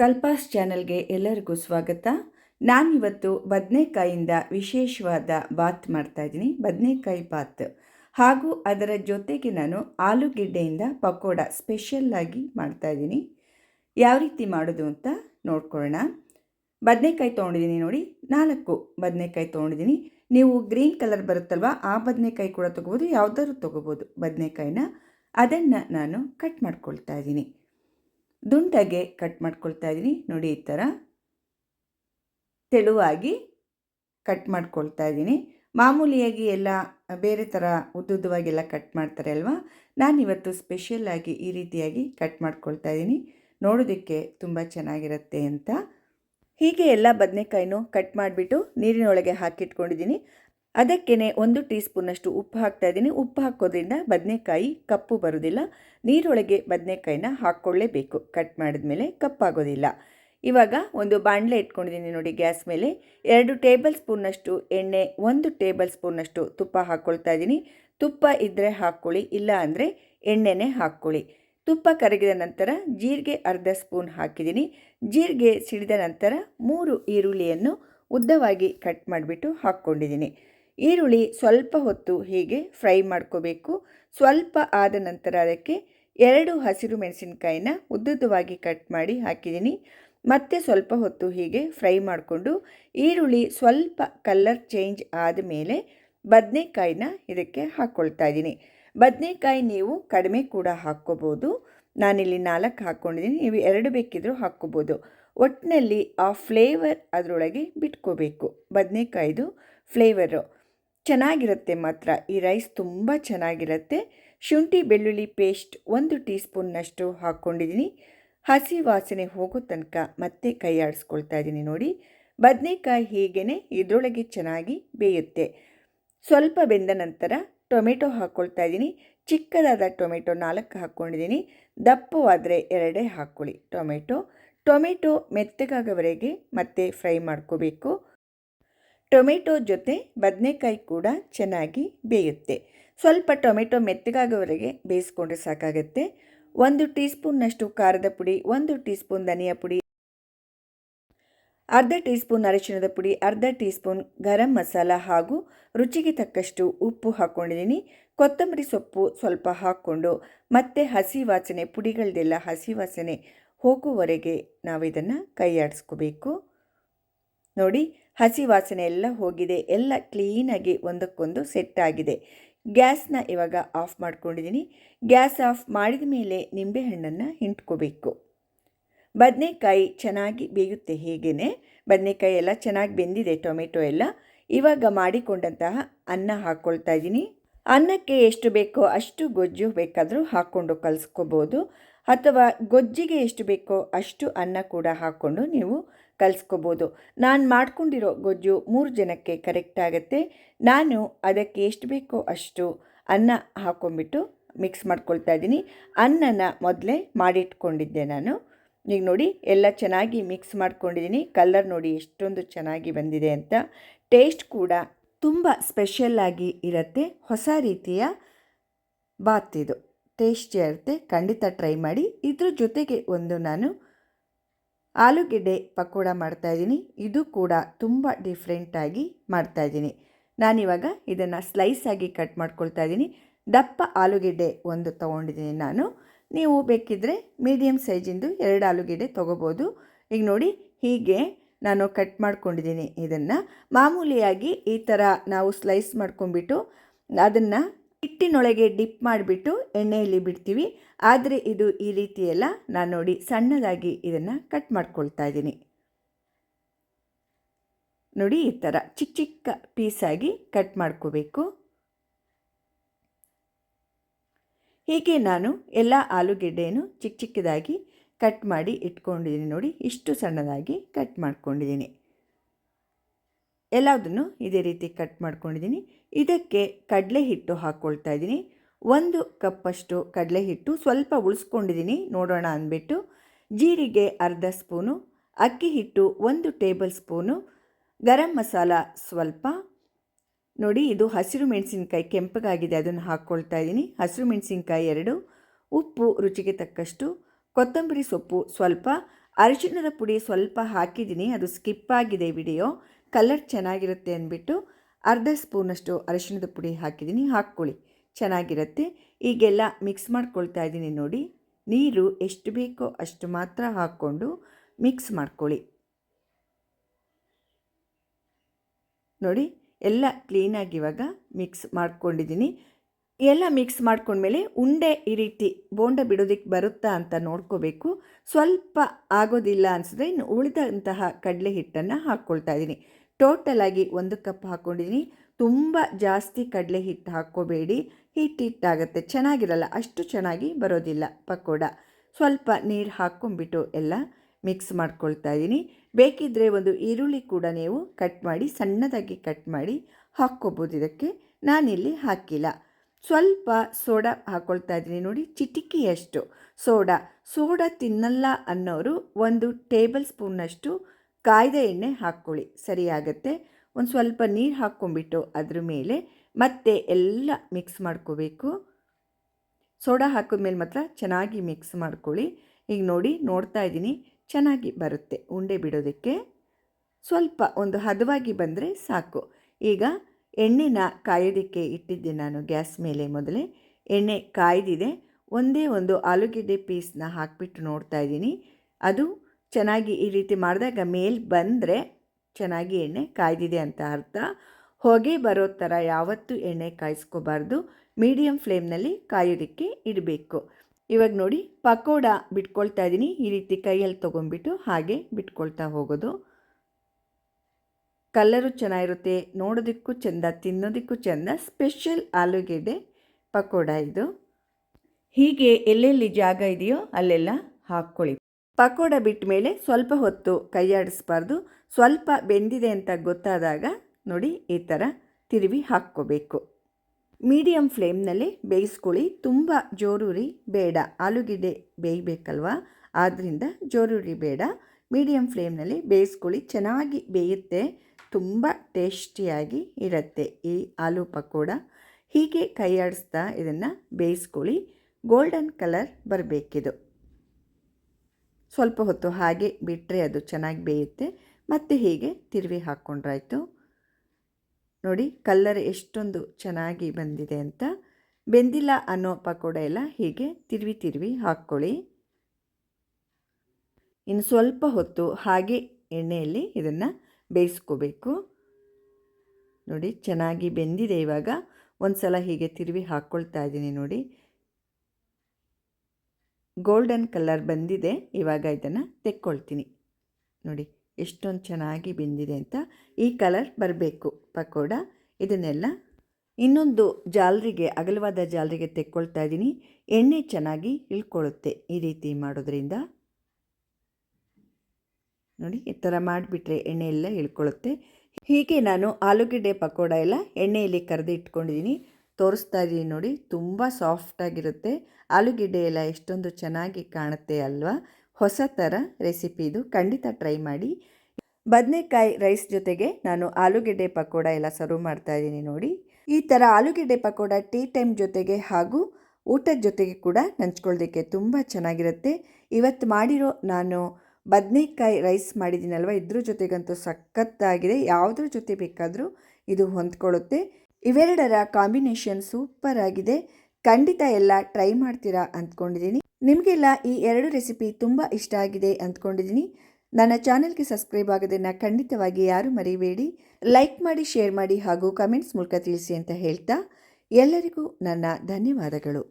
ಕಲ್ಪಾಸ್ ಚಾನೆಲ್ಗೆ ಎಲ್ಲರಿಗೂ ಸ್ವಾಗತ. ನಾನಿವತ್ತು ಬದನೆಕಾಯಿಂದ ವಿಶೇಷವಾದ ಬಾತ್ ಮಾಡ್ತಾ ಇದ್ದೀನಿ, ಬದನೆಕಾಯಿ ಬಾತ್. ಹಾಗೂ ಅದರ ಜೊತೆಗೆ ನಾನು ಆಲೂಗೆಡ್ಡೆಯಿಂದ ಪಕೋಡ ಸ್ಪೆಷಲ್ಲಾಗಿ ಮಾಡ್ತಾ ಇದ್ದೀನಿ. ಯಾವ ರೀತಿ ಮಾಡೋದು ಅಂತ ನೋಡ್ಕೊಳ್ಳೋಣ. ಬದನೆಕಾಯಿ ತೊಗೊಂಡಿದ್ದೀನಿ ನೋಡಿ, ನಾಲ್ಕು ಬದನೆಕಾಯಿ ತೊಗೊಂಡಿದ್ದೀನಿ. ನೀವು ಗ್ರೀನ್ ಕಲರ್ ಬರುತ್ತಲ್ವ, ಆ ಬದನೆಕಾಯಿ ಕೂಡ ತೊಗೋಬೋದು, ಯಾವುದಾದ್ರು ತೊಗೋಬೋದು ಬದನೆಕಾಯಿನ. ಅದನ್ನು ನಾನು ಕಟ್ ಮಾಡ್ಕೊಳ್ತಾ ಇದ್ದೀನಿ. ದುಂಡಗೆ ಕಟ್ ಮಾಡ್ಕೊಳ್ತಾ ಇದ್ದೀನಿ ನೋಡಿ, ಈ ಥರ ತೆಳುವಾಗಿ ಕಟ್ ಮಾಡ್ಕೊಳ್ತಾ ಇದ್ದೀನಿ ಮಾಮೂಲಿಯಾಗಿ ಎಲ್ಲ ಬೇರೆ ಥರ ಉದ್ದುದ್ದವಾಗೆಲ್ಲ ಕಟ್ ಮಾಡ್ತಾರೆ ಅಲ್ವಾ? ನಾನಿವತ್ತು ಸ್ಪೆಷಲ್ಲಾಗಿ ಈ ರೀತಿಯಾಗಿ ಕಟ್ ಮಾಡ್ಕೊಳ್ತಾ ಇದ್ದೀನಿ ನೋಡೋದಕ್ಕೆ ತುಂಬ ಚೆನ್ನಾಗಿರುತ್ತೆ ಅಂತ. ಹೀಗೆ ಎಲ್ಲ ಬದನೆಕಾಯಿನೂ ಕಟ್ ಮಾಡಿಬಿಟ್ಟು ನೀರಿನೊಳಗೆ ಹಾಕಿಟ್ಕೊಂಡಿದ್ದೀನಿ ಅದಕ್ಕೇ ಒಂದು ಟೀ ಸ್ಪೂನಷ್ಟು ಉಪ್ಪು ಹಾಕ್ತಾ ಇದ್ದೀನಿ. ಉಪ್ಪು ಹಾಕೋದ್ರಿಂದ ಬದನೆಕಾಯಿ ಕಪ್ಪು ಬರೋದಿಲ್ಲ. ನೀರೊಳಗೆ ಬದನೆಕಾಯಿನ ಹಾಕ್ಕೊಳ್ಳೇಬೇಕು. ಕಟ್ ಮಾಡಿದ್ಮೇಲೆ ಕಪ್ಪಾಗೋದಿಲ್ಲ. ಇವಾಗ ಒಂದು ಬಾಣಲೆ ಇಟ್ಕೊಂಡಿದ್ದೀನಿ ನೋಡಿ ಗ್ಯಾಸ್ ಮೇಲೆ. ಎರಡು ಟೇಬಲ್ ಸ್ಪೂನ್ನಷ್ಟು ಎಣ್ಣೆ, ಒಂದು ಟೇಬಲ್ ಸ್ಪೂನ್ನಷ್ಟು ತುಪ್ಪ ಹಾಕ್ಕೊಳ್ತಾ ಇದ್ದೀನಿ. ತುಪ್ಪ ಇದ್ದರೆ ಹಾಕ್ಕೊಳ್ಳಿ, ಇಲ್ಲ ಅಂದರೆ ಎಣ್ಣೆನೇ ಹಾಕ್ಕೊಳ್ಳಿ. ತುಪ್ಪ ಕರಗಿದ ನಂತರ ಜೀರಿಗೆ ಅರ್ಧ ಸ್ಪೂನ್ ಹಾಕಿದ್ದೀನಿ. ಜೀರಿಗೆ ಸಿಡಿದ ನಂತರ ಮೂರು ಈರುಳ್ಳಿಯನ್ನು ಉದ್ದವಾಗಿ ಕಟ್ ಮಾಡಿಬಿಟ್ಟು ಹಾಕ್ಕೊಂಡಿದ್ದೀನಿ. ಈರುಳ್ಳಿ ಸ್ವಲ್ಪ ಹೊತ್ತು ಹೀಗೆ ಫ್ರೈ ಮಾಡ್ಕೋಬೇಕು. ಸ್ವಲ್ಪ ಆದ ನಂತರ ಅದಕ್ಕೆ ಎರಡು ಹಸಿರು ಮೆಣಸಿನಕಾಯಿನ ಉದ್ದುದ್ದವಾಗಿ ಕಟ್ ಮಾಡಿ ಹಾಕಿದ್ದೀನಿ. ಮತ್ತೆ ಸ್ವಲ್ಪ ಹೊತ್ತು ಹೀಗೆ ಫ್ರೈ ಮಾಡಿಕೊಂಡು ಈರುಳ್ಳಿ ಸ್ವಲ್ಪ ಕಲರ್ ಚೇಂಜ್ ಆದ ಮೇಲೆ ಬದನೆಕಾಯಿನ ಇದಕ್ಕೆ ಹಾಕ್ಕೊಳ್ತಾ ಇದ್ದೀನಿ. ಬದನೆಕಾಯಿ ನೀವು ಕಡಿಮೆ ಕೂಡ ಹಾಕ್ಕೋಬೋದು. ನಾನಿಲ್ಲಿ ನಾಲ್ಕು ಹಾಕ್ಕೊಂಡಿದ್ದೀನಿ. ನೀವು ಎರಡು ಬೇಕಿದ್ರೂ ಹಾಕ್ಕೋಬೋದು. ಒಟ್ಟಿನಲ್ಲಿ ಆ ಫ್ಲೇವರ್ ಅದರೊಳಗೆ ಬಿಟ್ಕೋಬೇಕು. ಬದನೆಕಾಯ್ದು ಫ್ಲೇವರು. ಚೆನ್ನಾಗಿರುತ್ತೆ ಮಾತ್ರ. ಈ ರೈಸ್ ತುಂಬ ಚೆನ್ನಾಗಿರುತ್ತೆ. ಶುಂಠಿ, ಬೆಳ್ಳುಳ್ಳಿ ಪೇಸ್ಟ್ ಒಂದು ಟೀ ಸ್ಪೂನ್ನಷ್ಟು ಹಾಕ್ಕೊಂಡಿದ್ದೀನಿ ಹಸಿ ವಾಸನೆ ಹೋಗೋ ತನಕ ಮತ್ತೆ ಕೈ ಆಡಿಸ್ಕೊಳ್ತಾ ಇದ್ದೀನಿ ನೋಡಿ. ಬದನೆಕಾಯಿ ಹೀಗೇ ಇದರೊಳಗೆ ಚೆನ್ನಾಗಿ ಬೇಯುತ್ತೆ. ಸ್ವಲ್ಪ ಬೆಂದ ನಂತರ ಟೊಮೆಟೊ ಹಾಕ್ಕೊಳ್ತಾ ಇದ್ದೀನಿ. ಚಿಕ್ಕದಾದ ಟೊಮೆಟೊ ನಾಲ್ಕು ಹಾಕ್ಕೊಂಡಿದ್ದೀನಿ ದಪ್ಪವಾದರೆ ಎರಡೇ ಹಾಕ್ಕೊಳ್ಳಿ ಟೊಮೆಟೊ. ಟೊಮೆಟೊ ಮೆತ್ತಗಾಗವರೆಗೆ ಮತ್ತೆ ಫ್ರೈ ಮಾಡ್ಕೋಬೇಕು. ಟೊಮೆಟೊ ಜೊತೆ ಬದನೆಕಾಯಿ ಕೂಡ ಚೆನ್ನಾಗಿ ಬೇಯುತ್ತೆ. ಸ್ವಲ್ಪ ಟೊಮೆಟೊ ಮೆತ್ತಗಾಗೋವರೆಗೆ ಬೇಯಿಸ್ಕೊಂಡ್ರೆ ಸಾಕಾಗುತ್ತೆ. ಒಂದು ಟೀ ಸ್ಪೂನ್ನಷ್ಟು ಖಾರದ ಪುಡಿ, ಒಂದು ಟೀ ಸ್ಪೂನ್ ಧನಿಯಾ ಪುಡಿ, ಅರ್ಧ ಟೀ ಸ್ಪೂನ್ ಅರಿಶಿಣದ ಪುಡಿ, ಅರ್ಧ ಟೀ ಸ್ಪೂನ್ ಗರಂ ಮಸಾಲ ಹಾಗೂ ರುಚಿಗೆ ತಕ್ಕಷ್ಟು ಉಪ್ಪು ಹಾಕ್ಕೊಂಡಿದ್ದೀನಿ ಕೊತ್ತಂಬರಿ ಸೊಪ್ಪು ಸ್ವಲ್ಪ ಹಾಕ್ಕೊಂಡು ಮತ್ತೆ ಹಸಿ ವಾಸನೆ, ಪುಡಿಗಳದೆಲ್ಲ ಹಸಿ ವಾಸನೆ ಹೋಗುವವರೆಗೆ ನಾವು ಇದನ್ನು ಕೈಯಾಡಿಸ್ಕೋಬೇಕು. ನೋಡಿ ಹಸಿ ವಾಸನೆ ಎಲ್ಲ ಹೋಗಿದೆ, ಎಲ್ಲ ಕ್ಲೀನಾಗಿ ಒಂದಕ್ಕೊಂದು ಸೆಟ್ ಆಗಿದೆ. ಗ್ಯಾಸ್ನ ಇವಾಗ ಆಫ್ ಮಾಡ್ಕೊಂಡಿದ್ದೀನಿ ಗ್ಯಾಸ್ ಆಫ್ ಮಾಡಿದ ಮೇಲೆ ನಿಂಬೆಹಣ್ಣನ್ನು ಹಿಂಟ್ಕೋಬೇಕು. ಬದನೆಕಾಯಿ ಚೆನ್ನಾಗಿ ಬೇಯುತ್ತೆ ಹೇಗೇ ಬದನೆಕಾಯಿ ಎಲ್ಲ ಚೆನ್ನಾಗಿ ಬೆಂದಿದೆ, ಟೊಮೆಟೊ ಎಲ್ಲ. ಇವಾಗ ಮಾಡಿಕೊಂಡಂತಹ ಅನ್ನ ಹಾಕ್ಕೊಳ್ತಾ ಇದ್ದೀನಿ ಅನ್ನಕ್ಕೆ ಎಷ್ಟು ಬೇಕೋ ಅಷ್ಟು ಗೊಜ್ಜು ಬೇಕಾದರೂ ಹಾಕ್ಕೊಂಡು ಕಲಿಸ್ಕೋಬೋದು. ಅಥವಾ ಗೊಜ್ಜಿಗೆ ಎಷ್ಟು ಬೇಕೋ ಅಷ್ಟು ಅನ್ನ ಕೂಡ ಹಾಕ್ಕೊಂಡು ನೀವು ಕಲಿಸ್ಕೋಬೋದು. ನಾನು ಮಾಡ್ಕೊಂಡಿರೋ ಗೊಜ್ಜು ಮೂರು ಜನಕ್ಕೆ ಕರೆಕ್ಟ್ ಆಗುತ್ತೆ. ನಾನು ಅದಕ್ಕೆ ಎಷ್ಟು ಬೇಕೋ ಅಷ್ಟು ಅನ್ನ ಹಾಕೊಂಡ್ಬಿಟ್ಟು ಮಿಕ್ಸ್ ಮಾಡ್ಕೊಳ್ತಾ ಇದ್ದೀನಿ. ಅನ್ನನ ಮೊದಲೇ ಮಾಡಿಟ್ಕೊಂಡಿದ್ದೆ ನಾನು. ಈಗ ನೋಡಿ, ಎಲ್ಲ ಚೆನ್ನಾಗಿ ಮಿಕ್ಸ್ ಮಾಡ್ಕೊಂಡಿದ್ದೀನಿ. ಕಲರ್ ನೋಡಿ ಎಷ್ಟೊಂದು ಚೆನ್ನಾಗಿ ಬಂದಿದೆ ಅಂತ. ಟೇಸ್ಟ್ ಕೂಡ ತುಂಬ ಸ್ಪೆಷಲ್ಲಾಗಿ ಇರುತ್ತೆ. ಹೊಸ ರೀತಿಯ ಬಾತ್ ಇದು. ಟೇಸ್ಟಿ ಇರುತ್ತೆ ಖಂಡಿತ ಟ್ರೈ ಮಾಡಿ. ಇದ್ರ ಜೊತೆಗೆ ಒಂದು ನಾನು ಆಲೂಗೆಡ್ಡೆ ಪಕೋಡ ಮಾಡ್ತಾಯಿದ್ದೀನಿ ಇದು ಕೂಡ ತುಂಬ ಡಿಫ್ರೆಂಟಾಗಿ ಮಾಡ್ತಾಯಿದ್ದೀನಿ ನಾನಿವಾಗ ಇದನ್ನು ಸ್ಲೈಸಾಗಿ ಕಟ್ ಮಾಡ್ಕೊಳ್ತಾ ಇದ್ದೀನಿ. ದಪ್ಪ ಆಲೂಗೆಡ್ಡೆ ಒಂದು ತೊಗೊಂಡಿದ್ದೀನಿ ನಾನು. ನೀವು ಬೇಕಿದ್ದರೆ ಮೀಡಿಯಮ್ ಸೈಜಿಂದು ಎರಡು ಆಲೂಗೆಡ್ಡೆ ತೊಗೋಬೋದು. ಈಗ ನೋಡಿ, ಹೀಗೆ ನಾನು ಕಟ್ ಮಾಡ್ಕೊಂಡಿದ್ದೀನಿ ಇದನ್ನು. ಮಾಮೂಲಿಯಾಗಿ ಈ ಥರ ನಾವು ಸ್ಲೈಸ್ ಮಾಡ್ಕೊಂಡ್ಬಿಟ್ಟು ಅದನ್ನು ಹಿಟ್ಟಿನೊಳಗೆ ಡಿಪ್ ಮಾಡಿಬಿಟ್ಟು ಎಣ್ಣೆಯಲ್ಲಿ ಬಿಡ್ತೀವಿ. ಆದರೆ ಇದು ಈ ರೀತಿಯೆಲ್ಲ ನಾನು ನೋಡಿ ಸಣ್ಣದಾಗಿ ಇದನ್ನು ಕಟ್ ಮಾಡ್ಕೊಳ್ತಾ ಇದ್ದೀನಿ. ನೋಡಿ ಈ ಥರ ಚಿಕ್ಕ ಚಿಕ್ಕ ಪೀಸಾಗಿ ಕಟ್ ಮಾಡ್ಕೋಬೇಕು. ಹೀಗೆ ನಾನು ಎಲ್ಲ ಆಲೂಗೆಡ್ಡೆಯನ್ನು ಚಿಕ್ಕ ಚಿಕ್ಕದಾಗಿ ಕಟ್ ಮಾಡಿ ಇಟ್ಕೊಂಡಿದ್ದೀನಿ ನೋಡಿ, ಇಷ್ಟು ಸಣ್ಣದಾಗಿ ಕಟ್ ಮಾಡ್ಕೊಂಡಿದ್ದೀನಿ. ಎಲ್ಲದನ್ನು ಇದೇ ರೀತಿ ಕಟ್ ಮಾಡ್ಕೊಂಡಿದ್ದೀನಿ. ಇದಕ್ಕೆ ಕಡಲೆ ಹಿಟ್ಟು ಹಾಕ್ಕೊಳ್ತಾ ಇದ್ದೀನಿ. ಒಂದು ಕಪ್ಪಷ್ಟು ಕಡಲೆ ಹಿಟ್ಟು ಸ್ವಲ್ಪ ಉಳಿಸ್ಕೊಂಡಿದ್ದೀನಿ, ನೋಡೋಣ ಅಂದ್ಬಿಟ್ಟು. ಜೀರಿಗೆ ಅರ್ಧ ಸ್ಪೂನು, ಅಕ್ಕಿ ಹಿಟ್ಟು ಒಂದು ಟೇಬಲ್ ಸ್ಪೂನು, ಗರಂ ಮಸಾಲ ಸ್ವಲ್ಪ. ನೋಡಿ, ಇದು ಹಸಿರು ಮೆಣಸಿನ್ಕಾಯಿ ಕೆಂಪಗಾಗಿದೆ, ಅದನ್ನು ಹಾಕ್ಕೊಳ್ತಾ ಇದ್ದೀನಿ. ಹಸಿರು ಮೆಣಸಿನ್ಕಾಯಿ ಎರಡು, ಉಪ್ಪು ರುಚಿಗೆ ತಕ್ಕಷ್ಟು, ಕೊತ್ತಂಬರಿ ಸೊಪ್ಪು ಸ್ವಲ್ಪ. ಅರಿಶಿಣದ ಪುಡಿ ಸ್ವಲ್ಪ ಹಾಕಿದ್ದೀನಿ, ಅದು ಸ್ಕಿಪ್ ಆಗಿದೆ ವಿಡಿಯೋ. ಕಲರ್ ಚೆನ್ನಾಗಿರುತ್ತೆ ಅಂದ್ಬಿಟ್ಟು ಅರ್ಧ ಸ್ಪೂನಷ್ಟು ಅರಿಶಿಣದ ಪುಡಿ ಹಾಕಿದ್ದೀನಿ, ಹಾಕ್ಕೊಳ್ಳಿ. ಚೆನ್ನಾಗಿರುತ್ತೆ. ಈಗೆಲ್ಲ ಮಿಕ್ಸ್ ಮಾಡ್ಕೊಳ್ತಾ ಇದ್ದೀನಿ ನೋಡಿ. ನೀರು ಎಷ್ಟು ಬೇಕೋ ಅಷ್ಟು ಮಾತ್ರ ಹಾಕ್ಕೊಂಡು ಮಿಕ್ಸ್ ಮಾಡ್ಕೊಳ್ಳಿ. ನೋಡಿ, ಎಲ್ಲ ಕ್ಲೀನಾಗಿ ಇವಾಗ ಮಿಕ್ಸ್ ಮಾಡ್ಕೊಂಡಿದ್ದೀನಿ. ಎಲ್ಲ ಮಿಕ್ಸ್ ಮಾಡ್ಕೊಂಡ್ಮೇಲೆ ಉಂಡೆ ಈ ರೀತಿ ಬೋಂಡ ಬಿಡೋದಕ್ಕೆ ಬರುತ್ತಾ ಅಂತ ನೋಡ್ಕೋಬೇಕು. ಸ್ವಲ್ಪ ಆಗೋದಿಲ್ಲ ಅನಿಸಿದ್ರೆ ಇನ್ನು ಉಳಿದಂತಹ ಕಡಲೆ ಹಿಟ್ಟನ್ನು ಹಾಕ್ಕೊಳ್ತಾ ಇದ್ದೀನಿ. ಟೋಟಲಾಗಿ ಒಂದು ಕಪ್ ಹಾಕ್ಕೊಂಡಿದ್ದೀನಿ ತುಂಬ ಜಾಸ್ತಿ ಕಡಲೆ ಹಿಟ್ಟು ಹಾಕ್ಕೋಬೇಡಿ. ಹಿಟ್ಟು ಹಿಟ್ಟಾಗುತ್ತೆ ಚೆನ್ನಾಗಿರಲ್ಲ. ಅಷ್ಟು ಚೆನ್ನಾಗಿ ಬರೋದಿಲ್ಲ ಪಕೋಡ. ಸ್ವಲ್ಪ ನೀರು ಹಾಕ್ಕೊಂಡ್ಬಿಟ್ಟು ಎಲ್ಲ ಮಿಕ್ಸ್ ಮಾಡ್ಕೊಳ್ತಾ ಇದ್ದೀನಿ ಬೇಕಿದ್ದರೆ ಒಂದು ಈರುಳ್ಳಿ ಕೂಡ ನೀವು ಕಟ್ ಮಾಡಿ, ಸಣ್ಣದಾಗಿ ಕಟ್ ಮಾಡಿ ಹಾಕ್ಕೋಬೋದು. ಇದಕ್ಕೆ ನಾನಿಲ್ಲಿ ಹಾಕಿಲ್ಲ. ಸ್ವಲ್ಪ ಸೋಡಾ ಹಾಕ್ಕೊಳ್ತಾ ಇದ್ದೀನಿ ನೋಡಿ, ಚಿಟಿಕಿಯಷ್ಟು ಸೋಡಾ. ಸೋಡಾ ತಿನ್ನಲ್ಲ ಅನ್ನೋರು ಒಂದು ಟೇಬಲ್ ಸ್ಪೂನಷ್ಟು ಕಾಯ್ದ ಎಣ್ಣೆ ಹಾಕ್ಕೊಳ್ಳಿ. ಸರಿಯಾಗತ್ತೆ. ಒಂದು ಸ್ವಲ್ಪ ನೀರು ಹಾಕ್ಕೊಂಡ್ಬಿಟ್ಟು ಅದ್ರ ಮೇಲೆ ಮತ್ತೆ ಎಲ್ಲ ಮಿಕ್ಸ್ ಮಾಡ್ಕೋಬೇಕು. ಸೋಡಾ ಹಾಕಿದ್ಮೇಲೆ ಮಾತ್ರ ಚೆನ್ನಾಗಿ ಮಿಕ್ಸ್ ಮಾಡ್ಕೊಳ್ಳಿ. ಈಗ ನೋಡಿ ನೋಡ್ತಾ ಇದ್ದೀನಿ, ಚೆನ್ನಾಗಿ ಬರುತ್ತೆ ಉಂಡೆ ಬಿಡೋದಕ್ಕೆ. ಸ್ವಲ್ಪ ಒಂದು ಹದವಾಗಿ ಬಂದರೆ ಸಾಕು. ಈಗ ಎಣ್ಣೆನ ಕಾಯೋದಕ್ಕೆ ಇಟ್ಟಿದ್ದೆ ನಾನು ಗ್ಯಾಸ್ ಮೇಲೆ ಮೊದಲೇ. ಎಣ್ಣೆ ಕಾಯ್ದಿದೆ. ಒಂದೇ ಒಂದು ಆಲೂಗೆಡ್ಡೆ ಪೀಸ್ನ ಹಾಕಿಬಿಟ್ಟು ನೋಡ್ತಾ ಇದ್ದೀನಿ. ಅದು ಚೆನ್ನಾಗಿ ಈ ರೀತಿ ಮಾಡಿದಾಗ ಮೇಲೆ ಬಂದರೆ ಚೆನ್ನಾಗಿ ಎಣ್ಣೆ ಕಾಯ್ದಿದೆ ಅಂತ ಅರ್ಥ. ಹೊಗೆ ಬರೋ ಥರ ಯಾವತ್ತೂ ಎಣ್ಣೆ ಕಾಯಿಸ್ಕೋಬಾರ್ದು. ಮೀಡಿಯಮ್ ಫ್ಲೇಮ್ನಲ್ಲಿ ಕಾಯೋದಕ್ಕೆ ಇಡಬೇಕು. ಇವಾಗ ನೋಡಿ, ಪಕೋಡ ಬಿಟ್ಕೊಳ್ತಾ ಇದ್ದೀನಿ. ಈ ರೀತಿ ಕೈಯಲ್ಲಿ ತೊಗೊಂಡ್ಬಿಟ್ಟು ಹಾಗೆ ಬಿಟ್ಕೊಳ್ತಾ ಹೋಗೋದು. ಕಲ್ಲರು ಚೆನ್ನಾಗಿರುತ್ತೆ, ನೋಡೋದಕ್ಕೂ ಚೆಂದ, ತಿನ್ನೋದಕ್ಕೂ ಚೆಂದ, ಸ್ಪೆಷಲ್ ಆಲೂಗೆಡ್ಡೆ ಪಕೋಡ ಇದು. ಹೀಗೆ ಎಲ್ಲೆಲ್ಲಿ ಜಾಗ ಇದೆಯೋ ಅಲ್ಲೆಲ್ಲ ಹಾಕ್ಕೊಳ್ಳಿ. ಪಕೋಡ ಬಿಟ್ಟ ಮೇಲೆ ಸ್ವಲ್ಪ ಹೊತ್ತು ಕೈಯಾಡಿಸ್ಬಾರ್ದು. ಸ್ವಲ್ಪ ಬೆಂದಿದೆ ಅಂತ ಗೊತ್ತಾದಾಗ ನೋಡಿ ಈ ಥರ ತಿರುವಿ ಹಾಕ್ಕೋಬೇಕು. ಮೀಡಿಯಮ್ ಫ್ಲೇಮ್ನಲ್ಲಿ ಬೇಯಿಸ್ಕೊಳ್ಳಿ. ತುಂಬ ಜೋರುರಿ ಬೇಡ. ಆಲೂಗೆಡ್ಡೆ ಬೇಯಬೇಕಲ್ವಾ? ಆದ್ದರಿಂದ ಜೋರುರಿ ಬೇಡ. ಮೀಡಿಯಮ್ ಫ್ಲೇಮ್ನಲ್ಲಿ ಬೇಯಿಸ್ಕೊಳ್ಳಿ. ಚೆನ್ನಾಗಿ ಬೇಯುತ್ತೆ. ತುಂಬ ಟೇಸ್ಟಿಯಾಗಿ ಇರುತ್ತೆ ಈ ಆಲೂ ಪಕೋಡ. ಹೀಗೆ ಕೈಯಾಡಿಸ್ತಾ ಇದನ್ನು ಬೇಯಿಸ್ಕೊಳ್ಳಿ. ಗೋಲ್ಡನ್ ಕಲರ್ ಬರಬೇಕಿದು. ಸ್ವಲ್ಪ ಹೊತ್ತು ಹಾಗೆ ಬಿಟ್ಟರೆ ಅದು ಚೆನ್ನಾಗಿ ಬೇಯುತ್ತೆ. ಮತ್ತು ಹೀಗೆ ತಿರುವಿ ಹಾಕ್ಕೊಂಡ್ರಾಯ್ತು ನೋಡಿ ಕಲ್ಲರ್ ಎಷ್ಟೊಂದು ಚೆನ್ನಾಗಿ ಬಂದಿದೆ ಅಂತ. ಬೆಂದಿಲ್ಲ ಅನ್ನೋ ಪಕೋಡ ಎಲ್ಲ ಹೀಗೆ ತಿರುವಿ ತಿರುವಿ ಹಾಕ್ಕೊಳ್ಳಿ. ಇನ್ನು ಸ್ವಲ್ಪ ಹೊತ್ತು ಹಾಗೆ ಎಣ್ಣೆಯಲ್ಲಿ ಇದನ್ನು ಬೇಯಿಸ್ಕೋಬೇಕು. ನೋಡಿ ಚೆನ್ನಾಗಿ ಬೆಂದಿದೆ ಇವಾಗ. ಒಂದು ಸಲ ಹೀಗೆ ತಿರುವಿ ಹಾಕ್ಕೊಳ್ತಾ ಇದ್ದೀನಿ ನೋಡಿ. ಗೋಲ್ಡನ್ ಕಲರ್ ಬಂದಿದೆ. ಇವಾಗ ಇದನ್ನು ತೆಕ್ಕೊಳ್ತೀನಿ. ನೋಡಿ ಎಷ್ಟೊಂದು ಚೆನ್ನಾಗಿ ಬೆಂದಿದೆ ಅಂತ ಈ ಕಲರ್ ಬರಬೇಕು ಪಕೋಡ. ಇದನ್ನೆಲ್ಲ ಇನ್ನೊಂದು ಜಾಲರಿಗೆ, ಅಗಲವಾದ ಜಾಲರಿಗೆ ತೆಕ್ಕೊಳ್ತಾ ಇದ್ದೀನಿ. ಎಣ್ಣೆ ಚೆನ್ನಾಗಿ ಇಳ್ಕೊಳ್ಳುತ್ತೆ ಈ ರೀತಿ ಮಾಡೋದ್ರಿಂದ. ನೋಡಿ, ಈ ಥರ ಮಾಡಿಬಿಟ್ರೆ ಎಣ್ಣೆ ಎಲ್ಲ ಇಳ್ಕೊಳ್ಳುತ್ತೆ. ಹೀಗೆ ನಾನು ಆಲೂಗೆಡ್ಡೆ ಪಕೋಡ ಎಲ್ಲ ಎಣ್ಣೆಯಲ್ಲಿ ಕರೆದು ಇಟ್ಕೊಂಡಿದ್ದೀನಿ. ತೋರಿಸ್ತಾ ಇದ್ದೀನಿ ನೋಡಿ, ತುಂಬ ಸಾಫ್ಟಾಗಿರುತ್ತೆ ಆಲೂಗೆಡ್ಡೆ ಎಲ್ಲ ಎಷ್ಟೊಂದು ಚೆನ್ನಾಗಿ ಕಾಣುತ್ತೆ ಅಲ್ವಾ? ಹೊಸ ಥರ ರೆಸಿಪಿ ಇದು. ಖಂಡಿತ ಟ್ರೈ ಮಾಡಿ. ಬದನೆಕಾಯಿ ರೈಸ್ ಜೊತೆಗೆ ನಾನು ಆಲೂಗೆಡ್ಡೆ ಪಕೋಡ ಎಲ್ಲ ಸರ್ವ್ ಮಾಡ್ತಾ ಇದ್ದೀನಿ ನೋಡಿ. ಈ ಥರ ಆಲೂಗೆಡ್ಡೆ ಪಕೋಡ ಟೀ ಟೈಮ್ ಜೊತೆಗೆ ಹಾಗೂ ಊಟದ ಜೊತೆಗೆ ಕೂಡ ನಂಚ್ಕೊಳ್ಳೋದಕ್ಕೆ ತುಂಬ ಚೆನ್ನಾಗಿರುತ್ತೆ. ಇವತ್ತು ಮಾಡಿರೋ ನಾನು ಬದನೆಕಾಯಿ ರೈಸ್ ಮಾಡಿದ್ದೀನಲ್ವ? ಇದ್ರ ಜೊತೆಗಂತೂ ಸಖತ್ತಾಗಿದೆ. ಯಾವುದ್ರ ಜೊತೆ ಬೇಕಾದರೂ ಇದು ಹೊಂದ್ಕೊಳ್ಳುತ್ತೆ. ಇವೆರಡರ ಕಾಂಬಿನೇಷನ್ ಸೂಪರ್ ಆಗಿದೆ. ಖಂಡಿತ ಎಲ್ಲ ಟ್ರೈ ಮಾಡ್ತೀರಾ ಅಂದ್ಕೊಂಡಿದ್ದೀನಿ. ನಿಮಗೆಲ್ಲ ಈ ಎರಡು ರೆಸಿಪಿ ತುಂಬ ಇಷ್ಟ ಆಗಿದೆ ಅಂದ್ಕೊಂಡಿದ್ದೀನಿ. ನನ್ನ ಚಾನೆಲ್ಗೆ ಸಬ್ಸ್ಕ್ರೈಬ್ ಆಗೋದನ್ನು ಖಂಡಿತವಾಗಿ ಯಾರು ಮರಿಬೇಡಿ. ಲೈಕ್ ಮಾಡಿ, ಶೇರ್ ಮಾಡಿ ಹಾಗೂ ಕಮೆಂಟ್ಸ್ ಮೂಲಕ ತಿಳಿಸಿ ಅಂತ ಹೇಳ್ತಾ ಎಲ್ಲರಿಗೂ ನನ್ನ ಧನ್ಯವಾದಗಳು.